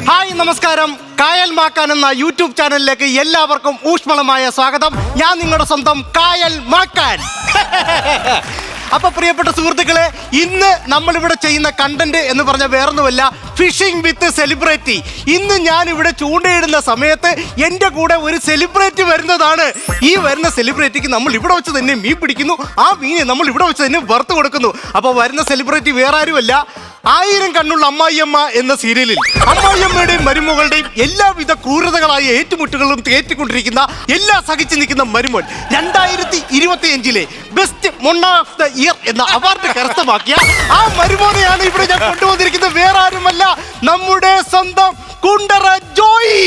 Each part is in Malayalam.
ഹായ് നമസ്കാരം. കായൽ മാക്കാൻ എന്ന യൂട്യൂബ് ചാനലിലേക്ക് എല്ലാവർക്കും ഊഷ്മളമായ സ്വാഗതം. ഞാൻ നിങ്ങളുടെ സ്വന്തം കായൽ മാക്കാൻ. അപ്പൊ പ്രിയപ്പെട്ട സുഹൃത്തുക്കളെ ഇന്ന് നമ്മൾ ഇവിടെ ചെയ്യുന്ന കണ്ടന്റ് എന്ന് പറഞ്ഞ വേറൊന്നുമല്ല ഫിഷിംഗ് വിത്ത് സെലിബ്രിറ്റി ഇന്ന് ഞാൻ ഇവിടെ ചൂണ്ടയിടുന്ന സമയത്ത് എന്റെ കൂടെ ഒരു സെലിബ്രിറ്റി വരുന്നതാണ്. ഈ വരുന്ന സെലിബ്രിറ്റിക്ക് നമ്മൾ ഇവിടെ വെച്ച് തന്നെ മീൻ പിടിക്കുന്നു. ആ മീനെ നമ്മൾ ഇവിടെ വെച്ച് തന്നെ വറുത്ത് കൊടുക്കുന്നു. അപ്പോൾ വരുന്ന സെലിബ്രിറ്റി വേറെ ആരുമല്ല ആയിരം കണ്ണുള്ള അമ്മായിയമ്മ എന്ന സീരിയലിൽ അമ്മായിയമ്മയുടെയും മരുമകളുടെയും എല്ലാവിധ ക്രൂരതകളായ ഏറ്റുമുട്ടുകളും തേറ്റിക്കൊണ്ടിരിക്കുന്ന എല്ലാ സഹിച്ചു നിൽക്കുന്ന മരുമോൻ രണ്ടായിരത്തി ഇരുപത്തി അഞ്ചിലെ ബെസ്റ്റ് മൊണ്ണ ഓഫ് ദ ഇയർ എന്ന അവാർഡ് കരസ്ഥമാക്കിയ ആ മരുമോനെയാണ് ഇവിടെ ഞാൻ കൊണ്ടുവന്നിരിക്കുന്നത്. വേറെ ആരുമല്ല നമ്മുടെ സ്വന്തം കുണ്ടറ ജോയി.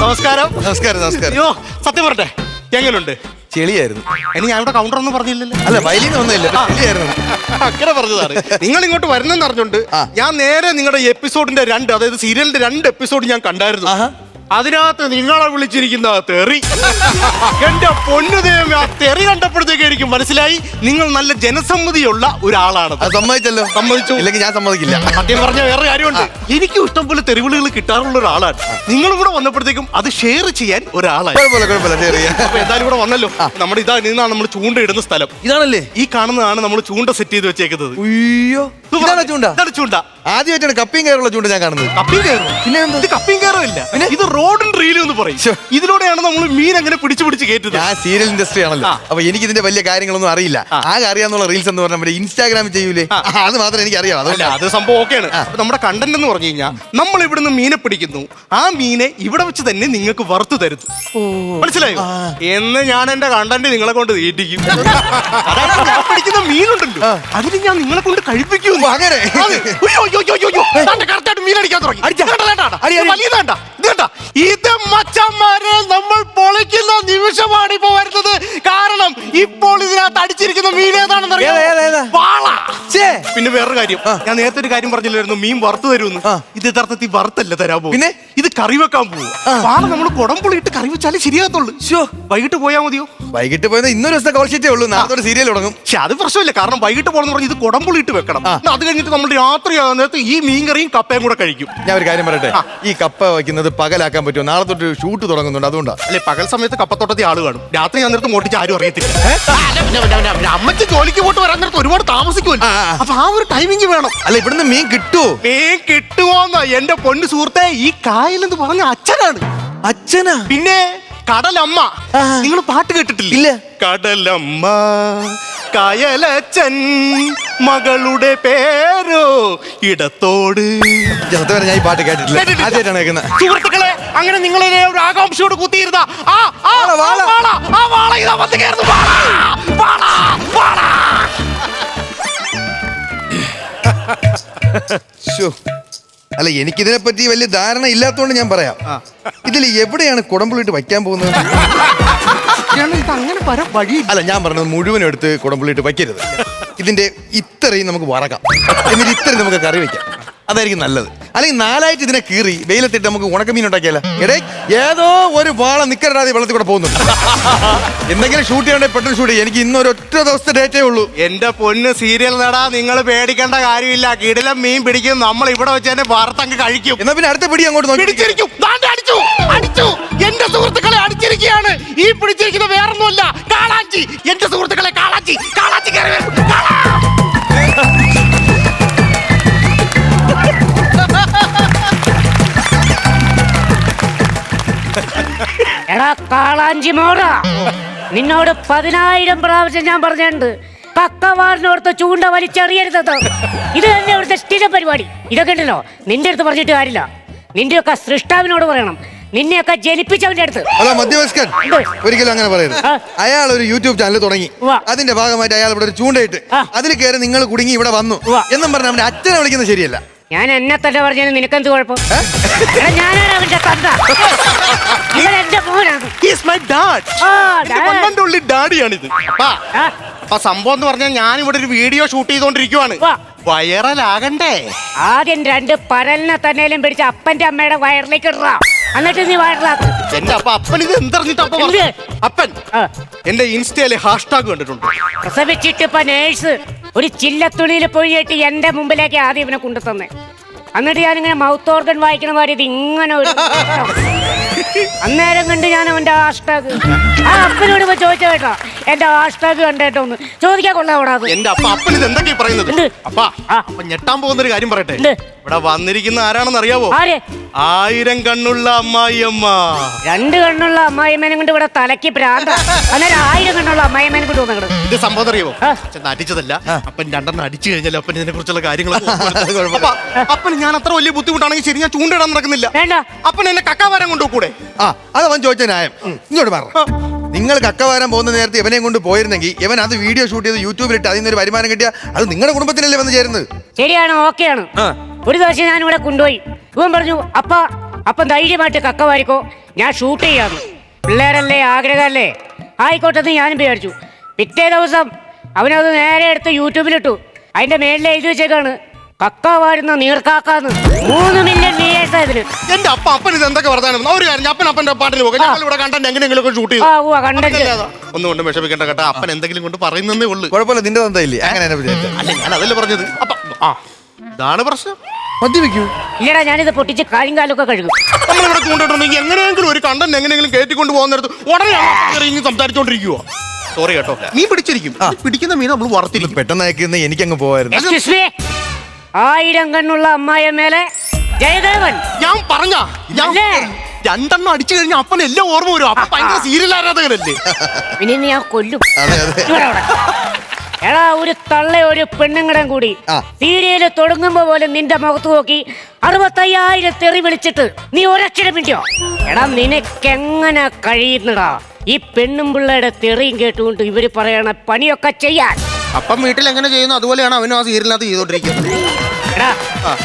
നമസ്കാരം. നമസ്കാരം നമസ്കാരം. അയ്യോ സത്യം പറഞ്ഞെ എങ്ങനുണ്ട്? ചെളിയായിരുന്നു. ഇനി ഞാൻ ഇവിടെ കൗണ്ടർ ഒന്നും പറഞ്ഞില്ലല്ലോ. അല്ല വയലിൻ ഒന്നുമില്ല ചെളിയായിരുന്നു. അങ്ങനെ പറഞ്ഞതാണ്. നിങ്ങൾ ഇങ്ങോട്ട് വരുന്നെന്ന് അറിഞ്ഞുണ്ട് ഞാൻ നേരെ നിങ്ങളുടെ എപ്പിസോഡിന്റെ രണ്ട് അതായത് സീരിയലിന്റെ രണ്ട് എപ്പിസോഡ് ഞാൻ കണ്ടായിരുന്നു. അതിനകത്ത് നിങ്ങളെ വിളിച്ചിരിക്കുന്ന ആ തെറി. എന്റെ പൊന്നു ദൈവമേ ആ തെറി കണ്ടപ്പോഴത്തേക്ക് എനിക്ക് മനസ്സിലായി നിങ്ങൾ നല്ല ജനസമ്മതിയുള്ള ഒരാളാണ് അത് സമ്മതിച്ചല്ലോ. സമ്മതിച്ചു. ഇല്ലെങ്കിൽ ഞാൻ സമ്മതിക്കില്ല. സത്യം പറഞ്ഞ വേറെ കാര്യമുണ്ട്. എനിക്കും ഇഷ്ടം പോലെ തെരുവിളികൾ കിട്ടാറുള്ള ഒരാളാണ്. നിങ്ങൾ കൂടെ വന്നപ്പോഴത്തേക്കും അത് ഷെയർ ചെയ്യാൻ ഒരാളായി. കുഴപ്പമില്ല കുഴപ്പമില്ല ചെയ്യാം. അപ്പൊ എന്തായാലും ഇവിടെ വന്നല്ലോ. നമ്മുടെ ഇതാ നിന്നാണ് നമ്മൾ ചൂണ്ട ഇടുന്ന സ്ഥലം. ഇതാണല്ലേ? ഈ കാണുന്നതാണ് നമ്മൾ ചൂണ്ട സെറ്റ് ചെയ്ത് വെച്ചേക്കുന്നത്. അയ്യോ ഇതാണ് ചൂണ്ട? ഇതാണ് ചൂണ്ട. ആദ്യമായിട്ടാണ് കപ്പിയും കയറുള്ള ചൂണ്ട ഞാൻ കാണുന്നത്. കപ്പിയും കയറും. പിന്നെ ഇത് കപ്പിയും കയറുമില്ല ഇത് റോഡും റീലും എന്ന് പറയും. ഇതിലൂടെയാണ് നമ്മൾ മീൻ അങ്ങനെ പിടിച്ചു പിടിച്ച് കയറ്റുന്നത്. ഞാൻ സീരിയൽ ഇൻഡസ്ട്രി ആണല്ലോ. ആ. അപ്പൊ എനിക്ക് ഇതിന്റെ വലിയ കാര്യങ്ങളൊന്നും അറിയില്ല. ആ. ആകെ അറിയാന്നുള്ള റീൽസ് എന്ന് പറഞ്ഞാൽ ഇൻസ്റ്റാഗ്രാമിൽ ചെയ്യൂലേ? ആ. ആ, അത് മാത്രം എനിക്ക് അറിയാം അതല്ല അതുകൊണ്ട് അത് സംഭവം ഓക്കെയാണ്. അപ്പൊ നമ്മുടെ കണ്ടന്റ് എന്ന് പറഞ്ഞു കഴിഞ്ഞാൽ നമ്മൾ ഇവിടുന്ന് മീനെ പിടിക്കുന്നു. ആ മീനെ ഇവിടെ വെച്ച് തന്നെ നിങ്ങൾക്ക് വറുത്തു തരുന്നു. മനസ്സിലായോ? എന്ന് ഞാൻ എന്റെ കണ്ടന്റ് നിങ്ങളെ കൊണ്ട് തീറ്റിക്കും പിടിക്കുന്ന മീനുണ്ടല്ലോ. അതിന് ഞാൻ നിങ്ങളെ കൊണ്ട് കഴിപ്പിക്കും. അങ്ങനെ? മീൻ അടിക്കാൻ തുടങ്ങി. ഇത് മച്ചന്മാരെ നമ്മൾ പൊളിക്കുന്ന നിമിഷമാണ് ഇപ്പൊ വരുന്നത്. കാരണം ഇപ്പോൾ ഇതിനകത്ത് അടിച്ചിരിക്കുന്ന മീൻ ഏതാണെന്ന് ഏതാ, ഛേ, പിന്നെ വേറൊരു കാര്യം. ഞാൻ നേരത്തെ ഒരു കാര്യം പറഞ്ഞില്ലായിരുന്നു. മീൻ വറുത്ത് തരുമെന്ന്. ഇത് യഥാർത്ഥത്തിൽ വറുത്തല്ല തരാൻ പോകും പിന്നെ? ഇത് കറി വെക്കാൻ പോകും നമ്മൾ കുടംപുളിയിട്ട് കറി വെച്ചാലേ ശരിയാകത്തുള്ളൂ. ശോ വൈകിട്ട് പോയാൽ മതിയോ? വൈകിട്ട് പോയത് ഇന്നൊരു ദിവസത്തെ കോൾ ഷീറ്റേ ഉള്ളൂ. നാളെ ഒരു സീരിയൽ തുടങ്ങും. പക്ഷെ അത് പ്രശ്നമില്ല. കാരണം വൈകിട്ട് പോകണമെന്ന് പറഞ്ഞ് ഇത് കുടംപുളിയിട്ട് വെക്കണം. അത് കഴിഞ്ഞിട്ട് നമ്മൾ രാത്രി നേരത്ത് ഈ മീൻകറിയും കപ്പയും കൂടെ കഴിക്കും. ഞാൻ ഒരു കാര്യം പറയട്ടെ? ഈ കപ്പ വയ്ക്കുന്നത് പകലാക്കാൻ പറ്റുമോ? നാളെ തൊട്ട് ഷൂട്ട് തുടങ്ങുന്നുണ്ട്. അതുകൊണ്ടാണ് അല്ലെ പകൽ സമയത്ത് കപ്പത്തോട്ടത്തിൽ ആൾ കാണും. രാത്രി ഞാൻ നേരത്ത് മോട്ടിച്ച് ആരും അറിയത്തില്ല. പിന്നെ, പിന്നെ, പിന്നെ, പിന്നെ അമ്മച്ചി ജോലിക്ക് പോയിട്ട് വരാൻ നേരത്ത് ഒരുപാട് താമസിക്കുമല്ലോ. അപ്പൊ ആ ഒരു ടൈമിങ് വേണം. അല്ല ഇവിടുന്ന് മീൻ കിട്ടുമോ മീൻ കിട്ടുമോന്നോ എന്റെ പൊന്നു സുഹൃത്തെ ഈ കായലെന്ന് പറഞ്ഞ അച്ഛനാണ്. അച്ഛനാ? പിന്നെ കടലമ്മ. നിങ്ങൾ പാട്ട് കേട്ടിട്ടില്ല. കടലമ്മ കായലച്ചൻ മകളുടെ പേരോ ഇടത്തോട്. ഞാൻ ഈ പാട്ട് കേട്ടിട്ടില്ല. ആദ്യമായിട്ടാണ് കേൾക്കുന്നത് സുഹൃത്തുക്കളെ അങ്ങനെ നിങ്ങൾ ഒരു ആകാംക്ഷയോട് കുത്തിയിരുന്ന. ആ വാള, വാള. ആ വാള, ആ വാള ഇതാ വന്ന് കയറുന്നു വാള വാള വാള. ശ്ശോ. അല്ല എനിക്കിതിനെ പറ്റി വലിയ ധാരണ ഇല്ലാത്തതുകൊണ്ട് ഞാൻ പറയാം. ഇതിൽ എവിടെയാണ് കുടംപുള്ളിട്ട് വയ്ക്കാൻ പോകുന്നത്? ഇത് അങ്ങനെ വരാൻ അല്ല ഞാൻ പറഞ്ഞത് മുഴുവനും എടുത്ത് കുടംപുള്ളിട്ട് വയ്ക്കരുത്. ഇതിന്റെ ഇത്രയും നമുക്ക് വറക്കാം. എന്നിട്ട് ഇത്രയും നമുക്ക് കറി വെക്കാം അതായിരിക്കും നല്ലത്. അല്ലെങ്കിൽ നാലായിട്ട് ഇതിനെ കീറി വെയിലത്തിട്ട് നമുക്ക് ഉണക്കമീൻ ഉണ്ടാക്കിയാലോ? എടേ ഏതോ ഒരു വാള നിക്കരടാതെ വെള്ളത്തിൽ കൂടെ പോകുന്നുണ്ട്. എന്തെങ്കിലും ഷൂട്ട് ചെയ്യണ്ടേ പെട്ടെന്ന് ഷൂട്ട് ചെയ്യും. എനിക്ക് ഇന്നൊരു ഒറ്റ ദിവസത്തെ ഡേറ്റേ ഉള്ളൂ. എന്റെ പൊന്ന് സീരിയൽ നടാ നിങ്ങൾ പേടിക്കേണ്ട കാര്യമില്ല. കിടിലം മീൻ പിടിക്കും നമ്മൾ ഇവിടെ വെച്ച് തന്നെ വാർത്തങ്ങ് കഴിക്കും. എന്നാ പിന്നെ അടുത്ത പിടി അങ്ങോട്ട് പിടിച്ചിരിക്കും. അടിച്ചു. അടിച്ചു. എന്റെ സുഹൃത്തുക്കളെ അടിച്ചിരിക്കുകയാണ്. ഈ പിടിച്ചിരിക്കുന്നത് വേറൊന്നുമല്ല. കാളാച്ചി എന്റെ സുഹൃത്തുക്കളെ കാളാച്ചി കാളാച്ചി കയറി എടാ കാളാഞ്ചി മോട നിന്നോട് പതിനായിരം പ്രാവശ്യം ഞാൻ പറഞ്ഞിട്ടുണ്ട്. കക്കവാറിനോർത്ത് ചൂണ്ട വലിച്ചെറിയരുതത് ഇത് തന്നെ ഇവിടുത്തെ സ്ഥിര പരിപാടി. ഇതൊക്കെ ഉണ്ടല്ലോ. നിന്റെ അടുത്ത് പറഞ്ഞിട്ട് കാര്യമില്ല. നിന്റെയൊക്കെ സൃഷ്ടാവിനോട് പറയണം. നിന്നെയൊക്കെ ജനിപ്പിച്ചവന്റെ അടുത്ത്. അല്ല മധ്യവയസ്കൻ? ഒരിക്കലും അങ്ങനെ പറയരുത്. അയാൾ ഒരു യൂട്യൂബ് ചാനൽ തുടങ്ങി. അതിന്റെ ഭാഗമായിട്ട് അയാൾ ഇവിടെ ഒരു ചൂണ്ടയിട്ട്. അതിൽ കയറി നിങ്ങൾ കുടുങ്ങി ഇവിടെ വന്നു. എന്നും പറഞ്ഞ അവന്റെ അച്ഛനെ വിളിക്കുന്നത് ശരിയല്ല. ഞാൻ എന്നെ തന്നെ പറഞ്ഞാൽ നിനക്കെന്ത് കുഴപ്പം? ഞാനാണ് അവന്റെ തന്ത? എന്റെ മോനാണ് He മൈ dad. ആ, dad. കൊല്ലന്റെ ഉള്ളിൽ ഡാഡിയാണിത്. അപ്പാ ആ, അപ്പൊ സംഭവം എന്ന് പറഞ്ഞാൽ ഞാൻ ഇവിടെ ഒരു വീഡിയോ ഷൂട്ട് ചെയ്തോണ്ടിരിക്കുവാണ്. വാ. വൈറലാകണ്ടേ? ആദ്യം രണ്ട് പരലിനെ തന്നെയും പിടിച്ച് അപ്പന്റെ അമ്മയുടെ വയറിലേക്ക് ഇടാം എന്നിട്ട് നീ വൈറലാക്കും എന്റെ അപ്പ അപ്പൻ ഇത് എന്തറിഞ്ഞിട്ട് അപ്പ എന്ത്? അപ്പൻ ആ. എന്റെ ഇൻസ്റ്റയിലെ ഹാഷ്ടാഗ് കണ്ടിട്ടുണ്ട്. പ്രസവിച്ചിട്ട് ഇപ്പൊ നേഴ്സ് ഒരു ചില്ലത്തുണിയിൽ പൊഴിയിട്ട് എന്റെ മുമ്പിലേക്ക് ആദ്യം ഇവനെ കൊണ്ടു തന്നെ എന്നിട്ട് ഞാനിങ്ങനെ മൗത്ത് ഓർഗൻ വായിക്കണ മാതിരി ഇത് ഇങ്ങനെ ഒരു അന്നേരം കണ്ട് ഞാൻ അവന്റെ ഹാഷ്ടാഗ് ആ അപ്പനോട് ചോദിച്ച കേട്ടോ. എന്റെ ഹാഷ്ടാഗ് കണ്ടേട്ടോ ഒന്ന്. ചോദിക്കാൻ കൊള്ളാവടാ എന്റെ അപ്പ അപ്പൻ ഇത് എന്തൊക്കെയാ പറയുന്നത്? അപ്പ ആ. അപ്പൊ ഞെട്ടാൻ പോകുന്ന ഒരു കാര്യം പറയട്ടെ. എന്ത്? ഇവിടെ വന്നിരിക്കുന്ന ആരാണെന്ന് അറിയാവോ? ആരെ? ആയിരം കണ്ണുള്ള അമ്മായി അമ്മ രണ്ട് കണ്ണുള്ള അമ്മായിമ്മേനെ കൊണ്ട് ഇവിടെ തലയ്ക്ക് പ്രാന്ത അന്നേരം ആയിരം കണ്ണുള്ള അമ്മായിമ്മേനെ കൊണ്ട് വന്നിട്ട് ഇത് സംഭവം അറിയാവോ? ആ. അടിച്ചതല്ല. അപ്പൻ രണ്ടെണ്ണം അടിച്ചു കഴിഞ്ഞാൽ അപ്പൻ ഇതിനെ കുറിച്ചുള്ള കാര്യങ്ങൾ അപ്പൻ ഞാൻ അത്ര വലിയ ബുദ്ധിമുട്ടാണെങ്കിൽ ശരി ഞാൻ ചൂണ്ടിടാൻ നടക്കുന്നില്ല. വേണ്ട. അപ്പൻ എന്നെ കക്കാവാരം കൊണ്ടുപോകൂടെ? ആ അതവൻ അവൻ ചോദിച്ച ന്യായം. ഇങ്ങോട്ട് പറ. നിങ്ങൾ കക്കവാരം പോകുന്ന നേരത്തെ ഇവനെയും കൊണ്ട് പോയിരുന്നെങ്കിൽ ഇവൻ അത് വീഡിയോ ഷൂട്ട് ചെയ്ത് യൂട്യൂബിലിട്ട് അതിൽ നിന്ന് ഒരു വരുമാനം കിട്ടിയ അത് നിങ്ങളുടെ കുടുംബത്തിനല്ലേ വന്ന് ചേരുന്നത്? ശരിയാണ് ഓക്കെയാണ്. ആണ് ഒരു ദിവസം ഞാൻ ഇവിടെ കൊണ്ടുപോയി. ഇവൻ പറഞ്ഞു അപ്പ അപ്പം ധൈര്യമായിട്ട് കക്ക വാരിക്കോ ഞാൻ ഷൂട്ട് ചെയ്യാന്ന്. പിള്ളേരല്ലേ ആഗ്രഹമല്ലേ? ആയിക്കോട്ടെ എന്ന് ഞാനും വിചാരിച്ചു. പിറ്റേ ദിവസം അവനത് നേരെ എടുത്ത് യൂട്യൂബിലിട്ടു. അതിന്റെ മേളിൽ എഴുതി വെച്ചേക്കാണ്. കക്ക വാരുന്ന നീർക്കാക്കാന്ന്. മൂന്ന് മില്യൺ വ്യൂയേഴ്സ് ഇതിന് എന്റെ അപ്പ അപ്പൻ ഇത് എന്തൊക്കെ പറഞ്ഞാലും ഒരു കാര്യം അപ്പൻ അപ്പന്റെ പാട്ടിന് പോകും ഞങ്ങൾ ഇവിടെ കണ്ടന്റ് എങ്ങനെയെങ്കിലും ഷൂട്ട് ചെയ്തു. ആ ഉവ്വ കണ്ടന്റ് ഒന്നും കൊണ്ട് വിഷമിക്കേണ്ട കേട്ടോ. അപ്പൻ എന്തെങ്കിലും കൊണ്ട് പറയുന്നേ ഉള്ളു. കുഴപ്പമില്ല നിന്റെ തന്തയില്ലേ അങ്ങനെ എന്നെ വിചാരിച്ചത്. അല്ല ഞാൻ അതല്ലേ പറഞ്ഞത്. അപ്പ ആ. ഇതാണ് പ്രശ്നം. മദ്യപിക്കൂ. ഇല്ലടാ ഞാനിത് പൊട്ടിച്ച് കാലും കാലൊക്കെ കഴുകും. നമ്മളിവിടെ കൊണ്ടുപോയിട്ടുണ്ടെങ്കിൽ എങ്ങനെയെങ്കിലും ഒരു കണ്ടന്റ് എങ്ങനെയെങ്കിലും കയറ്റിക്കൊണ്ട് പോകുന്നിടത്ത് ഉടനെ ഇറങ്ങി സംസാരിച്ചോണ്ടിരിക്കുവോ. സോറി കേട്ടോ. മീൻ പിടിച്ചിരിക്കും. പിടിക്കുന്ന മീൻ നമ്മൾ വറുത്തിരിക്കും. പെട്ടെന്ന് അയക്കുന്ന എനിക്കങ്ങ് പോവായിരുന്നു. Excuse me. ആയിരം കണ്ണുള്ള അമ്മായ മേലെ ജയദേവൻ. ഞാൻ പറഞ്ഞ ഞാൻ അല്ലേ? രണ്ടെണ്ണം അടിച്ചു കഴിഞ്ഞാൽ അപ്പൻ എല്ലാം ഓർമ്മ വരും. അപ്പൊ ഭയങ്കര സീരിയൽ ആരാധകനല്ലേ? ഇനി നീ ഞാൻ കൊല്ലും. അതെ അതെ. ഇവിടെ അവിടെ. എടാ ഒരു തള്ള ഒരു പെണ്ണുങ്ങടം കൂടി ആ. സീരിയൽ തുടങ്ങുമ്പോ പോലും നിന്റെ മുഖത്ത് നോക്കി അറുപത്തയ്യായിരം തെറി വിളിച്ചിട്ട് നീ ഒരക്ഷരം മിണ്ടിയോ? എടാ നിനക്കെങ്ങനെ കഴിയുന്നടാ? ഈ പെണ്ണും പിള്ളയുടെ തെറിയും കേട്ടുകൊണ്ട് ഇവർ പറയണ പണിയൊക്കെ ചെയ്യാൻ. അപ്പം വീട്ടിൽ എങ്ങനെ ചെയ്യുന്നു? അതുപോലെയാണ് അവനും ആ സീരിയലിനകത്ത് ചെയ്തോണ്ടിരിക്കുന്നത് എടാ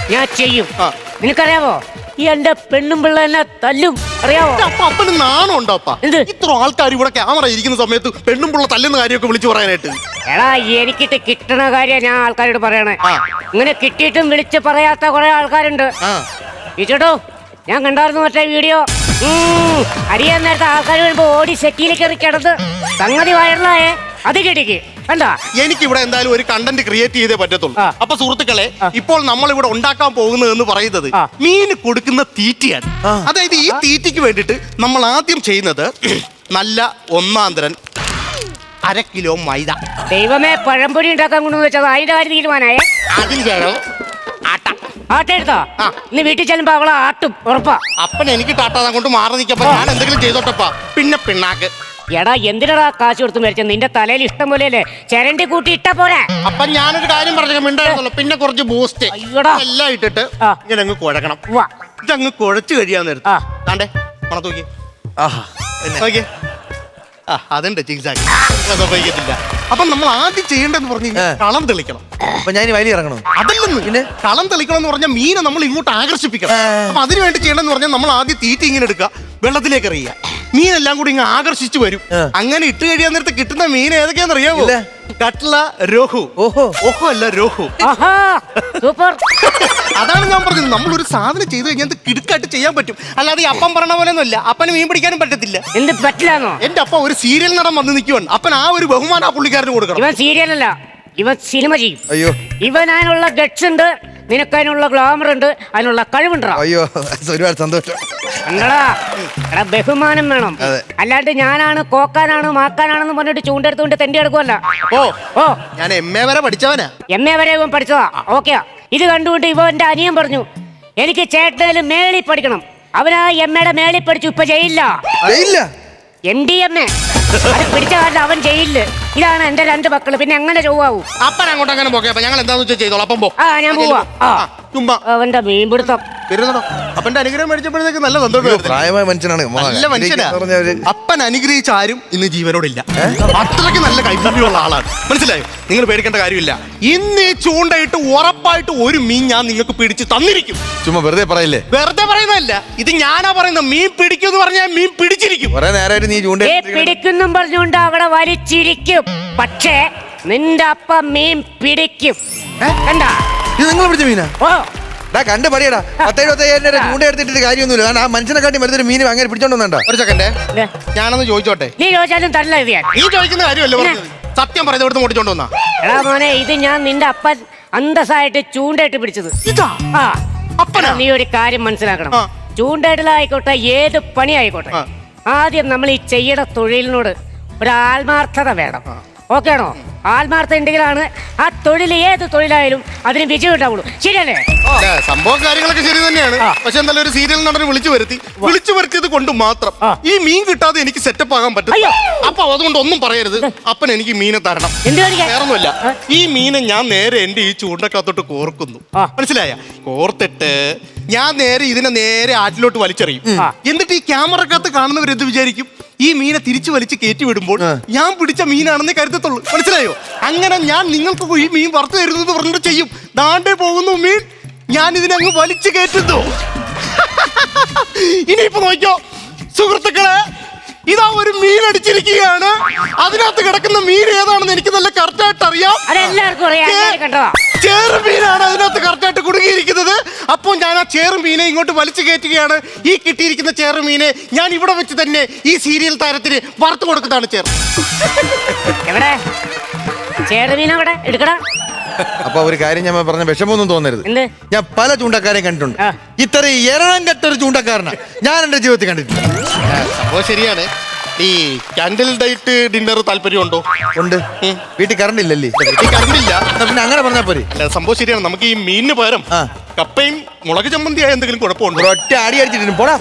ഞാൻ ചെയ്യും. ആ. നിനക്കറിയാവോ? ഈ എന്റെ പെണ്ണും പിള്ള എന്നെ തല്ലും. അറിയാമോ അപ്പൊ അപ്പന് നാണം ഉണ്ടോ അപ്പ? എന്ത്? ഇത്ര ആൾക്കാർ ഇവിടെ ക്യാമറ ഇരിക്കുന്ന സമയത്ത് പെണ്ണും പിള്ള തല്ലുന്ന കാര്യമൊക്കെ വിളിച്ചു പറയാനായിട്ട്. എടാ എനിക്കിട്ട് കിട്ടണ കാര്യം ഞാൻ ആൾക്കാരോട് പറയണേ. ആ. ഇങ്ങനെ കിട്ടിയിട്ടും വിളിച്ച് പറയാത്ത കുറെ ആൾക്കാരുണ്ട്. വിളിച്ചോട്ടോ ഞാൻ കണ്ടായിരുന്നു മറ്റേ വീഡിയോ. ഉം, അറിയാൻ നേരത്തെ ആൾക്കാർ വരുമ്പോ ഓടി സെറ്റിയിലേക്ക് കയറി കിടന്ന്. സംഗതി വയറിലായേ അത് കിട്ടിക്ക്. കണ്ടാ? എനിക്ക് ഇവിടെ എന്തായാലും ഒരു കണ്ടന്റ് ക്രിയേറ്റ് ചെയ്തേ പറ്റത്തുള്ളൂ. ആ. അപ്പൊ സുഹൃത്തുക്കളെ ഇപ്പോൾ നമ്മൾ ഇവിടെ ഉണ്ടാക്കാൻ പോകുന്നത് എന്ന് പറയുന്നത് ആ. മീന് കൊടുക്കുന്ന തീറ്റയാണ്. അതായത് ഈ തീറ്റയ്ക്ക് വേണ്ടിയിട്ട് നമ്മൾ ആദ്യം ചെയ്യുന്നത് നല്ല ഒന്നാന്തരൻ അര കിലോ മൈദ. ദൈവമേ പഴംപൊരി ഉണ്ടാക്കാൻ കൊണ്ടുവന്ന് വെച്ചത് അതിന്റെ കാര്യം തീരുമാനായേ? അതിന് ശേഷം ആട്ട. ആ. ഇന്ന് വീട്ടിൽ ചെല്ലുമ്പോ അവളെ ആട്ടും ഉറപ്പാ. അപ്പൻ എനിക്ക് ടാട്ടാതെ കൊണ്ട് മാറി നിൽക്കപ്പോ ഞാൻ എന്തെങ്കിലും ചെയ്തോട്ടപ്പാ. പിന്നെ പിണ്ണാക്ക്. എടാ എന്തിനടാ കാശ് കൊടുത്ത് മേടിച്ചത് നിന്റെ തലയിൽ ഇഷ്ടം പോലെയല്ലേ? ചരണ്ടി കൂട്ടി ഇട്ട പോരെ. അപ്പൊ ഞാനൊരു കാര്യം പറഞ്ഞു മിണ്ടായിരുന്നല്ലോ. പിന്നെ കുറച്ച് ബൂസ്റ്റ് അയ്യടാ. എല്ലാം ഇട്ടിട്ട് ആ. ഇങ്ങനെ അങ്ങ് കുഴക്കണം. ഇതങ്ങ് കുഴച്ച് കഴിയാൻ നേരത്ത്. ആ. താണ്ടേ പണത്ത് ആഹാ. നോക്കിയേ ആ അതുണ്ട് ചികിത്സാക്കി ഉപയോഗിക്കത്തില്ല. അപ്പൊ നമ്മൾ ആദ്യം ചെയ്യേണ്ടതെന്ന് പറഞ്ഞു കഴിഞ്ഞാൽ. കളം തെളിക്കണം. അപ്പൊ ഞാൻ വയലി ഇറങ്ങണം? അതല്ലെന്ന്. പിന്നെ? കളം തെളിക്കണം എന്ന് പറഞ്ഞാൽ മീനെ നമ്മൾ ഇങ്ങോട്ട് ആകർഷിപ്പിക്കണം. അപ്പൊ അതിനു വേണ്ടി ചെയ്യണമെന്ന് പറഞ്ഞാൽ നമ്മൾ ആദ്യം തീറ്റ ഇങ്ങനെ എടുക്കുക വെള്ളത്തിലേക്ക് എറിയുക. മീനെല്ലാം കൂടി ഇങ്ങനെ ആകർഷിച്ചു വരും. അങ്ങനെ ഇട്ട് കഴിയാൻ നേരത്തെ കിട്ടുന്ന മീൻ ഏതൊക്കെയാന്ന് അറിയാവോ? ഇല്ല. കട്ട്ല രോഹു. ഓഹോ. ഓഹോ അല്ല രോഹു. ആഹാ സൂപ്പർ. അതാണ് ഞാൻ പറഞ്ഞത്. നമ്മൾ ഒരു സാധനം ചെയ്തു കഴിഞ്ഞാൽ അത് കിടുക്കായിട്ട് ചെയ്യാൻ പറ്റും. അല്ലാതെ ഈ അപ്പം പറഞ്ഞ പോലെ ഒന്നുമില്ല അപ്പന് മീൻ പിടിക്കാനും പറ്റത്തില്ല. പറ്റില്ലാന്നോ? എന്റെ അപ്പ ഒരു സീരിയൽ നടൻ വന്ന് നിൽക്കുവാണ് അപ്പൻ ആ ഒരു ബഹുമാനം ആ പുള്ളിക്കാരന് കൊടുക്കണം. ഇവൻ സീരിയലല്ല ഇവൻ സിനിമ ചെയ്യും. അയ്യോ. ഇവൻ അതിനുള്ള ഗഡ്സ് ഉണ്ട് നിനക്ക് അതിനുള്ള ഗ്ലാമർ ഉണ്ട് അതിനുള്ള കഴിവുണ്ടാ അയ്യോ ഒരുപാട് സന്തോഷം. കണ്ടടാ എടാ ബഹുമാനം വേണം. അതെ. അല്ലാണ്ട് ഞാനാണ് കോക്കാനാണ് മാക്കാനാണെന്ന് പറഞ്ഞിട്ട് ചൂണ്ടെടുത്തുകൊണ്ട് തെണ്ടി എടുക്കുമല്ല ഓ ഓ. ഞാൻ എം എ വരെ പഠിച്ചവനാ. എം എ വരെ ഇവൻ പഠിച്ചതാ. ഓക്കെയാ ഇത് കണ്ടുകൊണ്ട് ഇവ എന്റെ അനിയൻ പറഞ്ഞു എനിക്ക് ചേട്ടനിൽ മേളി പഠിക്കണം. അവനാ എം എയുടെ മേളി പഠിച്ചു ഇപ്പൊ ചെയ്യില്ല ഇല്ല എം ഡി എം എ പിടിച്ച കാരണം അവൻ ചെയ്യില്ല ഇതാണ് എന്റെ രണ്ട് മക്കൾ. പിന്നെ എങ്ങനെ ചൊവ്വാവൂ? അപ്പൻ അങ്ങോട്ട് അങ്ങനെ പോകെ അപ്പൊ ഞങ്ങൾ എന്താന്ന് വെച്ചാൽ ചെയ്തോളാം. അപ്പം പോ. ആ ഞാൻ പോവാ. ആ. ചുമ്മാ. അവന്റെ മീൻപിടുത്തം. വരുന്നോ അപ്പന്റെ അനുഗ്രഹം മേടിച്ചപ്പോഴത്തേക്ക് നല്ല സന്തോഷം പ്രായമായ മനുഷ്യനാണ്. നല്ല മനുഷ്യനാ. അപ്പൻ അനുഗ്രഹിച്ച ആരും ഇന്ന് ജീവനോടില്ല. അത്രയ്ക്ക് നല്ല കൈപ്പുണ്യമുള്ള ആളാണ്. മനസ്സിലായോ? നിങ്ങൾ പേടിക്കേണ്ട കാര്യമില്ല. ഇന്ന് ഈ ചൂണ്ടയിട്ട് ഉറപ്പായിട്ട് ഒരു മീൻ ഞാൻ നിങ്ങൾക്ക് പിടിച്ച് തന്നിരിക്കും. ചുമ്മാ വെറുതെ പറയില്ലേ? വെറുതെ പറയുന്നതല്ല. ഇത് ഞാനാ പറയുന്നത്. മീൻ പിടിക്കും എന്ന് പറഞ്ഞാൽ മീൻ പിടിച്ചിരിക്കും. കുറെ നേരമായിട്ട് നീ ചൂണ്ട പിടിക്കുന്നും പറഞ്ഞുകൊണ്ട് അവിടെ വലിച്ചിരിക്കും. പക്ഷേ നിന്റെ അപ്പ മീൻ പിടിക്കും. കണ്ടാ? ഇത് നിങ്ങൾ പിടിച്ച മീനാ? ഓ. ഡാ കണ്ട് പടിയടാ പത്തേഴ് പത്തയ്യായിരം രൂപ ചൂണ്ട എടുത്തിട്ട് കാര്യമൊന്നുമില്ല. കാരണം ആ മനുഷ്യനെ കാട്ടി മരുന്നൊരു മീൻ അങ്ങനെ പിടിച്ചോണ്ട് വന്നണ്ട. ഒരു സെക്കൻഡ്. ദേ, ഞാനൊന്ന് ചോദിച്ചോട്ടെ? നീ ചോദിച്ചാലും തല്ല ഇത് ഞാൻ. നീ ചോദിക്കുന്ന കാര്യമല്ലേ പറഞ്ഞത്? സത്യം പറയുന്നത് ഇവിടുന്ന് ഓടിച്ചോണ്ട് വന്നാ. എടാ മോനെ ഇത് ഞാൻ നിന്റെ അപ്പൻ അന്തസ്സായിട്ട് ചൂണ്ടയിട്ട് പിടിച്ചത്. ഇതാ? ആ. അപ്പനാ? എടാ, നീ ഒരു കാര്യം മനസ്സിലാക്കണം. ആ. ചൂണ്ടയിടലായിക്കോട്ടെ ഏത് പണി ആയിക്കോട്ടെ ആ. ആദ്യം നമ്മൾ ഈ ചെയ്യണ തൊഴിലിനോട് ഒരു ആത്മാർത്ഥത വേണം. ഓക്കെ ആണോ ആത്മാർത്ഥ ഉണ്ടെങ്കിലാണ് ആ തൊഴിൽ ഏത് തൊഴിലായാലും അതിന് വിജയം ഉണ്ടാവുള്ളൂ. ശരിയല്ലേ? അല്ല, സംഭവം കാര്യങ്ങളൊക്കെ ശരി തന്നെയാണ്. പക്ഷെ എന്തായാലും ഒരു സീരിയൽ നടനെ വിളിച്ചു വരുത്തി. വിളിച്ചു വരുത്തിയത് കൊണ്ട് മാത്രം ആ. ഈ മീൻ കിട്ടാതെ എനിക്ക് സെറ്റപ്പ് ആകാൻ പറ്റും അയ്യോ. അപ്പൊ അതുകൊണ്ട് ഒന്നും പറയരുത്. അപ്പൻ എനിക്ക് മീനെ തരണം. എന്ത് കാണിക്കാൻ? വേറൊന്നുമല്ല. ആ. ഈ മീനെ ഞാൻ നേരെ എന്റെ ഈ ചൂണ്ടക്കകത്തോട്ട് കോർക്കുന്നു. ആ. മനസ്സിലായ? കോർത്തിട്ട് ഞാൻ നേരെ ഇതിനെ നേരെ ആറ്റിലോട്ട് വലിച്ചെറിയും. ആ. എന്നിട്ട് ഈ ക്യാമറക്കകത്ത് കാണുന്നവർ എന്ത് വിചാരിക്കും? ഈ മീനെ തിരിച്ചു വലിച്ച് കയറ്റി വിടുമ്പോൾ ഞാൻ പിടിച്ച മീനാണെന്ന് കരുതത്തുള്ളൂ. മനസ്സിലായോ? അങ്ങനെ ഞാൻ നിങ്ങൾക്ക് ഈ മീൻ വറുത്തു തരുന്നത് പറഞ്ഞിട്ട് ചെയ്യും. ദാണ്ടേ പോകുന്നു മീൻ. ഞാൻ ഇതിനെ അങ്ങ് വലിച്ചു കയറ്റുന്നു. ഇനിയിപ്പോ നോക്കിയോ സുഹൃത്തുക്കളെ ഇതാ ഒരു മീൻ അടിച്ചിരിക്കുകയാണ്. അതിനകത്ത് കിടക്കുന്ന മീൻ ഏതാണെന്ന് എനിക്ക് നല്ല കറക്റ്റ് ആയിട്ട് അറിയാം. ചേറ് മീനാണ് കറക്റ്റായിട്ട് അപ്പോൾ ഞാൻ ആ ചേറ് മീനെ ഇങ്ങോട്ട് വലിച്ചു കയറ്റുകയാണ്. ഈ കിട്ടിയിരിക്കുന്ന ചേറ് മീനെ ഞാൻ ഇവിടെ വെച്ച് തന്നെ ഈ സീരിയൽ താരത്തിന് വറുത്ത് കൊടുക്കുന്നതാണ് ചേർ എവിടെ? അവിടെ? എടുക്കടാ. അപ്പൊ ഒരു കാര്യം ഞാൻ പറഞ്ഞ വിഷമമൊന്നും തോന്നരുത്. എന്ത്? ഞാൻ പല ചൂണ്ടക്കാരെയും കണ്ടിട്ടുണ്ട്. ഇത്രയും ഇത്ര എരണം കെട്ടൊരു ചൂണ്ടക്കാരനാ. ഞാൻ എന്റെ ജീവിതത്തിൽ കണ്ടിട്ടുണ്ട് അപ്പോൾ ശരിയാണ്. ഈ കാൻഡിൽ ഡൈറ്റ് ഡിന്നർ താല്പര്യമുണ്ടോ? ഉണ്ട്. വീട്ടിൽ കറണ്ട് ഇല്ലല്ലേ? ഈ കറണ്ടില്ല ഇല്ല. പിന്നെ അങ്ങനെ പറഞ്ഞാൽ പോരെ. അല്ല സംഭവം ശരിയാണ്. നമുക്ക് ഈ മീനിന് പകരം കപ്പയും മുളക് ചമ്മന്തിയായ എന്തെങ്കിലും കുഴപ്പമുണ്ടോ? ഒറ്റ ആടി അടിച്ചിട്ടുണ്ട് പോടാ.